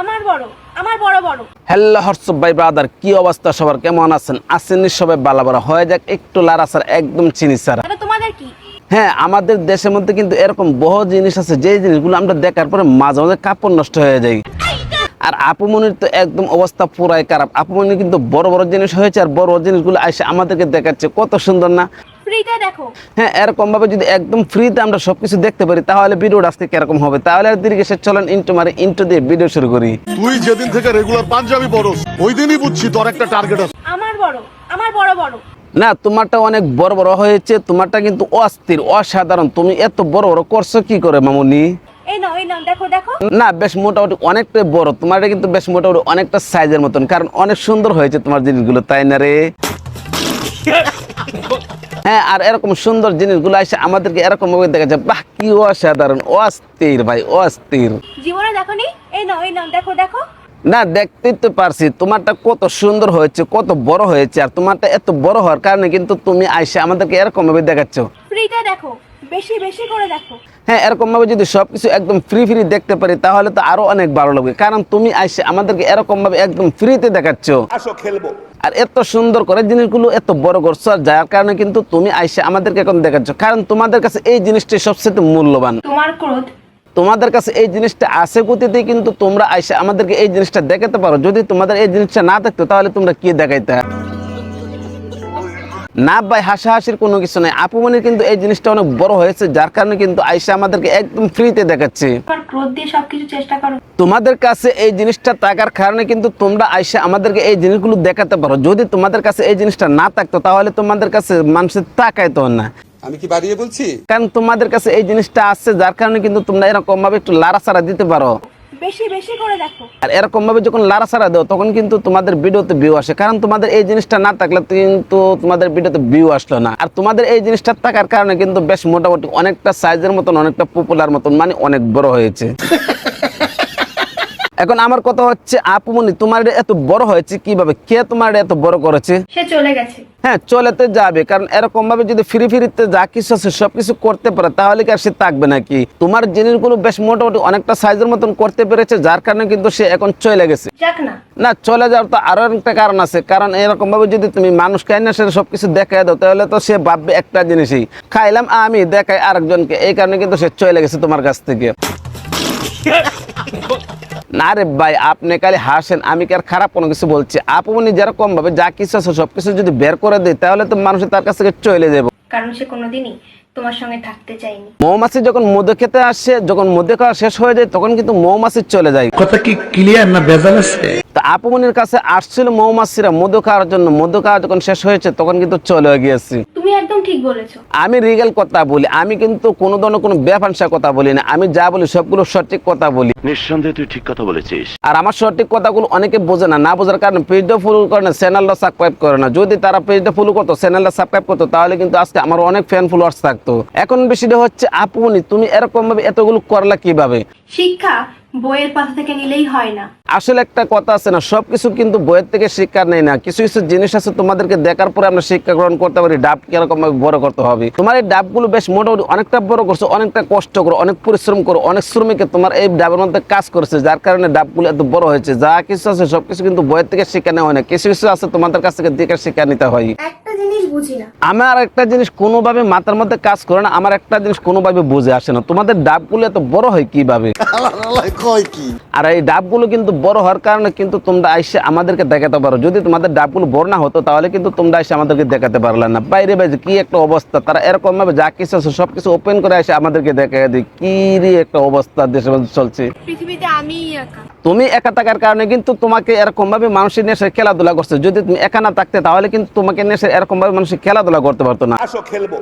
আমার বড় আমার বড় বড়। হ্যালো হর্ষব ভাই ব্রাদার কি অবস্থা সবার? কেমন আছেন? আছেন সবাই বালা হয়ে যাক একটু লারা স্যার একদম চিনি স্যার তোমাদের কি? হ্যাঁ আমাদের দেশের মধ্যে কিন্তু এরকম বহু জিনিস আছে যে জিনিসগুলো আমরা দেখার পরে মাঝে মাঝে কাপড় নষ্ট হয়ে যায়। আর আপুমনির তো একদম অবস্থা পুরাই খারাপ। আপুমনির কিন্তু বড় বড় জিনিস হয়েছে আর বড় বড় জিনিসগুলো এসে আমাদেরকে দেখাচ্ছে। কত সুন্দর না? ফ্রিতে দেখো। হ্যাঁ এরকম ভাবে যদি একদম ফ্রিতে আমরা সবকিছু দেখতে পারি তাহলে ভিডিওটা আজকে কীরকম হবে? তাহলে আর দীর্ঘ সে চলেন ইন্টু মারে ইন্টু দিয়ে ভিডিও শুরু করি। তুই যেদিন থেকে রেগুলার পাঞ্জাবি পরস ওই দিনই বুঝছি তোর একটা টার্গেট আছে। আমার বড় আমার বড় বড়। না তোমারটা অনেক বড় বড় হয়েছে তোমারটা কিন্তু অস্থির অসাধারণ। তুমি এত বড় বড় করছ কি করে মামুনি? না বেশ মোটামুটি অনেকটাই বড়। তোমারটা কিন্তু বেশ মোটামুটি অনেকটা সাইজের মতন কারণ অনেক সুন্দর হয়েছে তোমার জিনিসগুলো তাই না রে? হ্যাঁ আর এরকম সুন্দর জিনিসগুলো আসে আমাদেরকে এরকম ভাবে দেখা যায় বাহ কি অসাধারণ অস্থির ভাই অস্থির। জীবনে দেখো নি এই নাও এই নাও দেখো দেখো। না দেখতেই তো পারছি তোমারটা কত সুন্দর হয়েছে কত বড় হয়েছে আর তোমারটা এত বড় হওয়ার কারণে কিন্তু তুমি আইসে আমাদেরকে এরকম ভাবে দেখাচ্ছ। ফ্রিটা দেখো। বেশি বেশি করে দেখো। হ্যাঁ এরকম ভাবে যদি সবকিছু একদম ফ্রি ফ্রি দেখতে পারি তাহলে তো আরও অনেক ভালো লাগবে। কারণ তুমি আইসে আমাদেরকে এরকম ভাবে একদম ফ্রিতে দেখাচ্ছ। আসো খেলব। আর এত সুন্দর করে জিনিসগুলো এত বড় করছ আর যার কারণে কিন্তু তুমি আইসে আমাদেরকে এখন দেখাচ্ছ। কারণ তোমাদের কাছে এই জিনিসটাই সবচেয়ে মূল্যবান। তোমার ক্রোধ। তোমাদের কাছে এই জিনিসটা আছে গতিতেই কিন্তু তোমরা আইসে আমাদেরকে এই জিনিসটা দেখাতে পারো। যদি তোমাদের এই জিনিসটা না থাকতো তাহলে তোমরা কি দেখাইতে? না ভাই হাসাহাসির কোনো কিছু নাই। আপুমনির কিন্তু এই জিনিসটা অনেক বড় হয়েছে যার কারণে কিন্তু আইসা আমাদেরকে একদম ফ্রিতে দেখাচ্ছে। ক্রোধ দিয়ে সবকিছু চেষ্টা করো। তোমাদের কাছে এই জিনিসটা থাকার কারণে কিন্তু তোমরা আইসা আমাদেরকে এই জিনিসগুলো দেখাতে পারো। যদি তোমাদের কাছে এই জিনিসটা না থাকতো তাহলে তোমাদের কাছে মানুষের তাকাইতো না। আমি কি বাড়িয়ে বলছি? কারণ তোমাদের কাছে এই জিনিসটা আসছে যার কারণে কিন্তু তোমরা এরকম ভাবে একটু লাড়াচাড়া দিতে পারো। বেশি বেশি করে দেখো। আর এরকম ভাবে যখন লাড়াচাড়া দাও, তখন কিন্তু তোমাদের ভিডিওতে ভিউ আসে। কারণ তোমাদের এই জিনিসটা না থাকলে কিন্তু তোমাদের ভিডিওতে ভিউ আসলো না। আর তোমাদের এই জিনিসটা থাকার কারণে কিন্তু বেশ মোটামুটি অনেকটা সাইজের মতন, অনেকটা পপুলার মতন মানে অনেক বড় হয়েছে। এখন আমার কথা হচ্ছে আপুমনি তোমার এত বড় হয়েছে কীভাবে? কে তোমার এত বড় করেছে? সে চলে গেছে। হ্যাঁ চলেতে যাবে কারণ এরকম ভাবে যদি ফ্রি ফ্রিতে যা কিছু আছে সবকিছু করতে পারে তাহলে কি আর সে থাকবে নাকি? তোমার জিনিসগুলো বেশ মোটামুটি অনেকটা সাইজের মতন করতে পেরেছে যার কারণে কিন্তু সে এখন চলে গেছে। না। না চলে যাওয়ার তো আরও একটা কারণ আছে কারণ এরকম ভাবে যদি তুমি মানুষকে না সে সবকিছু দেখাই দাও তাহলে তো সে ভাববে একটা জিনিসই খাইলাম আমি দেখাই আরেকজনকে এই কারণে কিন্তু সে চলে গেছে তোমার কাছ থেকে। না রে ভাই, আপনি খালি হাসেন, আমি কি আর খারাপ কোনো কিছু বলছি? আপনি যেরকম ভাবে যা কিছু আছে সবকিছু যদি বের করে দেয়, তাহলে তো মানুষের তার কাছ থেকে চলে যাব। কারণ সে কোনোদিনই তোমার সঙ্গে থাকতে চাইনি। মৌমাছি যখন মধু খেতে আসে যখন মধু খাওয়া শেষ হয়ে যায় তখন কিন্তু মৌমাছি চলে যায়। কথা কি ক্লিয়ার না ভেজাল আছে? তা আপুমনির কাছে আসছিল মৌমাছিরা মধু খাওয়ার জন্য। মধু খাওয়া যখন শেষ হয়েছে তখন কিন্তু চলে গিয়েছি। তুমি একদম ঠিক বলেছ। আমি রিগেল কথা বলি আমি কিন্তু কোনো ধরনের কোনো ব্যাপাংসা কথা বলি না। আমি যা বলি সবগুলো সঠিক কথা বলি। নিঃসন্দেহে তুই ঠিক কথা বলেছিস। আর আমার সঠিক কথাগুলো অনেকে বোঝে না। না বোঝার কারণে পেজটা ফলো করে না চ্যানেলটা সাবস্ক্রাইব করে না। যদি তারা পেজটা ফলো করতো চ্যানেলটা সাবস্ক্রাইব করতো তাহলে কিন্তু আজকে আমার অনেক ফ্যান ফলোয়ার্স থাকতো। এখন বেশিটা হচ্ছে আপুনি তুমি এরকম ভাবে এতগুলো করলা কীভাবে? শিক্ষা বইয়ের পাতা থেকে নিলেই হয় না। আসলে একটা কথা আছে না সবকিছু কিন্তু বইয়ের থেকে শিক্ষা নেই না। কিছু কিছু জিনিস আছে তোমাদেরকে দেখার পরে আমরা শিক্ষা গ্রহণ করতে পারি ডাব কীরকম বড় করতে হবে। তোমার এই ডাবগুলো বেশ মোটামুটি অনেকটা বড় করছ অনেকটা কষ্ট করো অনেক পরিশ্রম করো অনেক শ্রমিকে তোমার এই ডাবের মধ্যে কাজ করেছে যার কারণে ডাবগুলো এত বড় হয়েছে। যা কিছু আছে সবকিছু কিন্তু বইয়ের থেকে শিক্ষা নেওয়া হয় না। কিছু কিছু আছে তোমাদের কাছ থেকে দেখে শিক্ষা নিতে হয়। জিনিস বুঝি না। আমার একটা জিনিস কোনোভাবে মাথার মধ্যে কাজ করে না আমার একটা জিনিস কোনোভাবে বুঝে আসে না। তোমাদের ডাবগুলো এত বড় হয় কীভাবে? কি? আর এই ডাবগুলো কিন্তু বড় হওয়ার কারণে কিন্তু তোমরা এসে আমাদেরকে দেখাতে পারো। যদি তোমাদের ডাবগুলো বড় না হতো তাহলে কিন্তু তোমরা এসে আমাদেরকে দেখাতে পারলে না। বাইরে বাইরে কি একটা অবস্থা? তারা এরকম ভাবে যা কিছু আছে সবকিছু ওপেন করে এসে আমাদেরকে দেখা দিই কি রে একটা অবস্থা দেশের মধ্যে চলছে। পৃথিবীতে আমি একা। তুমি একা থাকার কারণে কিন্তু তোমাকে এরকম ভাবে মানুষের নেশে খেলাধুলা করছে। যদি তুমি একা না থাকতে তাহলে কিন্তু তোমাকে নেশে এরকম ভাবে মানুষ খেলাধুলা করতে পারতো না। খেলব।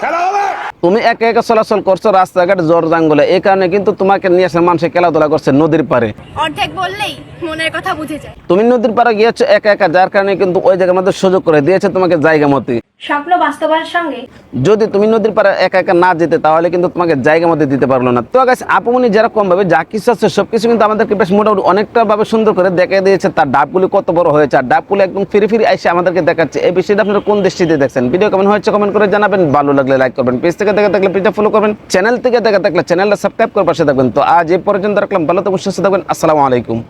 খেলা হবে। তুমি একে একে চলাচল করছ রাস্তাঘাট জোর জাঙ্গলে এই কারণে কিন্তু তোমাকে নিয়ে আসে মানুষ খেলাধুলা করছে নদীর পারে অর্ধেক বললেই মনের কথা বুঝে যায়। তুমি নদীর পাড়ে গিয়েছো একা একা যার কারণে কিন্তু ওই জায়গার মধ্যে সুযোগ করে দিয়েছে তোমাকে জায়গা মতে। স্বপ্ন বাস্তবায়নের সঙ্গে যদি তুমি নদীর পাড়ে একা একা না যেতে তাহলে কিন্তু তোমাকে জায়গা মধ্যে দিতে পারল না। তো গাছ আপুমনি যেরকম ভাবে যা কিছু আছে সবকিছু কিন্তু আমাদেরকে বেশ মোটামুটি অনেকটা ভাবে সুন্দর করে দেখা দিয়েছে। তার ডাবগুলি কত বড় হয়েছে আর ডাবগুলি একদম ফিরে ফিরে এসে আমাদেরকে দেখাচ্ছে। এই বিষয়টা আপনারা কোন দৃষ্টিতে দেখছেন? ভিডিও কেমন হয়েছে কমেন্ট করে জানাবেন। ভালো লাগলে লাইক করবেন। পেজ থেকে দেখে থাকলে পেজটা ফলো করবেন। চ্যানেল থেকে দেখে থাকলে চ্যানেলটা সাবস্ক্রাইব করে পাশে থাকবেন। তো আজ এই পর্যন্ত রাখলাম। ভালো থাকবেন সুস্থ থাকবেন আসসালামু আলাইকুম।